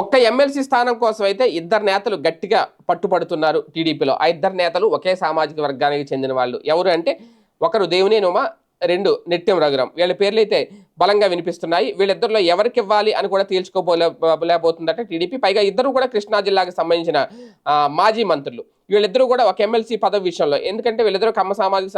ఒక్క ఎమ్మెల్సీ స్థానం కోసం అయితే ఇద్దరు నేతలు గట్టిగా పట్టుపడుతున్నారు టీడీపీలో. ఆ ఇద్దరు నేతలు ఒకే సామాజిక వర్గానికి చెందిన వాళ్ళు. ఎవరు అంటే ఒకరు దేవుని ఉమ రెండు నిత్యం రఘురం వీళ్ళ పేర్లు అయితే బలంగా వినిపిస్తున్నాయి. వీళ్ళిద్దరిలో ఎవరికి ఇవ్వాలి అని కూడా తేల్చుకోబోలే టీడీపీ. పైగా ఇద్దరు కూడా కృష్ణా జిల్లాకు సంబంధించిన మాజీ మంత్రులు. వీళ్ళిద్దరూ కూడా ఒక ఎమ్మెల్సీ పదవి విషయంలో. ఎందుకంటే వీళ్ళిద్దరూ కమ్మ సామాజిక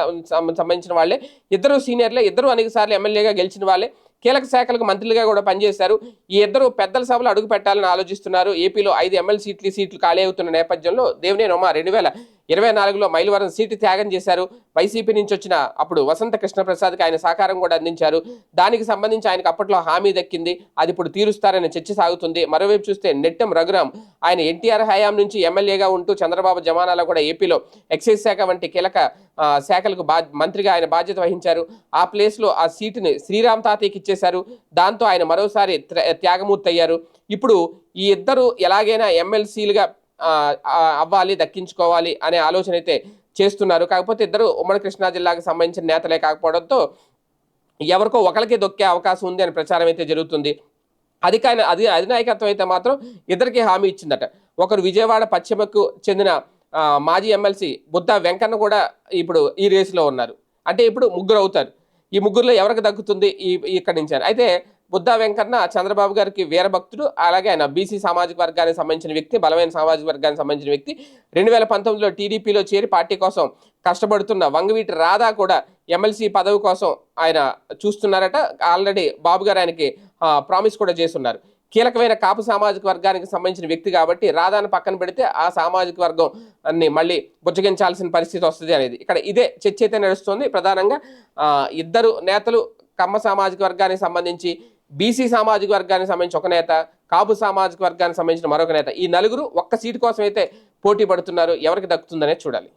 సంబంధించిన వాళ్ళే. ఇద్దరు సీనియర్లే ఇద్దరు అనేక సార్లు ఎమ్మెల్యేగా గెలిచిన వాళ్ళే. కీలక శాఖలకు మంత్రులుగా కూడా పనిచేశారు. ఈ ఇద్దరు పెద్దల సభలు అడుగు పెట్టాలని ఆలోచిస్తున్నారు. ఏపీలో ఐదు ఎమ్మెల్సీ సీట్లు సీట్లు ఖాళీ అవుతున్న నేపథ్యంలో దేవినేని ఉమా రెండు వేల ఇరవై నాలుగులో మైలవరం సీటు త్యాగం చేశారు. వైసీపీ నుంచి వచ్చిన అప్పుడు వసంత కృష్ణప్రసాద్కి ఆయన సహకారం కూడా అందించారు. దానికి సంబంధించి ఆయనకు అప్పట్లో హామీ దక్కింది. అది ఇప్పుడు తీరుస్తారని చర్చ సాగుతుంది. మరోవైపు చూస్తే నెట్టం రఘురాం ఆయన ఎన్టీఆర్ హయాం నుంచి ఎమ్మెల్యేగా ఉంటూ చంద్రబాబు జమానాలో కూడా ఏపీలో ఎక్సైజ్ శాఖ వంటి కీలక శాఖలకు బా మంత్రిగా ఆయన బాధ్యత వహించారు. ఆ ప్లేస్లో ఆ సీటుని శ్రీరామ్ తాతయ్యకి ఇచ్చేశారు. దాంతో ఆయన మరోసారి త్ర- త్యాగమూర్తి అయ్యారు ఇప్పుడు ఈ ఇద్దరు ఎలాగైనా ఎమ్మెల్సీలుగా అవ్వాలి దక్కించుకోవాలి అనే ఆలోచన అయితే చేస్తున్నారు. కాకపోతే ఇద్దరు ఉమ్మడి కృష్ణా జిల్లాకు సంబంధించిన నేతలే కాకపోవడంతో ఎవరికో ఒకరికి దొక్కే అవకాశం ఉంది అని ప్రచారం అయితే జరుగుతుంది. అధికార అది అధినాయకత్వం అయితే మాత్రం ఇద్దరికి హామీ ఇచ్చిందట. ఒకరు విజయవాడ పశ్చిమకు చెందిన మాజీ ఎమ్మెల్సీ బుద్ధ వెంకన్న కూడా ఇప్పుడు ఈ రేసులో ఉన్నారు. అంటే ఇప్పుడు ముగ్గురు అవుతారు. ఈ ముగ్గురులో ఎవరికి దక్కుతుంది? ఈ ఇక్కడి నుంచి. అయితే బుద్ధా వెంకన్న చంద్రబాబు గారికి వీరభక్తుడు అలాగే ఆయన బీసీ సామాజిక వర్గానికి సంబంధించిన వ్యక్తి బలమైన సామాజిక వర్గానికి సంబంధించిన వ్యక్తి. రెండు వేల పంతొమ్మిదిలో టీడీపీలో చేరి పార్టీ కోసం కష్టపడుతున్న వంగవీటి రాధా కూడా ఎమ్మెల్సీ పదవి కోసం ఆయన చూస్తున్నారట. ఆల్రెడీ బాబు గారు ఆయనకి ప్రామిస్ కూడా చేస్తున్నారు. కీలకమైన కాపు సామాజిక వర్గానికి సంబంధించిన వ్యక్తి కాబట్టి రాధాను పక్కన పెడితే ఆ సామాజిక వర్గం అన్ని మళ్ళీ బుజ్జగించాల్సిన పరిస్థితి వస్తుంది అనేది. ఇక్కడ ఇదే చర్చ అయితే నడుస్తుంది. ప్రధానంగా ఇద్దరు నేతలు కమ్మ సామాజిక వర్గానికి సంబంధించి బీసీ సామాజిక వర్గానికి సంబంధించి ఒక నేత కాపు సామాజిక వర్గానికి సంబంధించిన మరొక నేత. ఈ నలుగురు ఒక్క సీటు కోసం అయితే పోటీ పడుతున్నారు. ఎవరికి దక్కుతుందనే చూడాలి.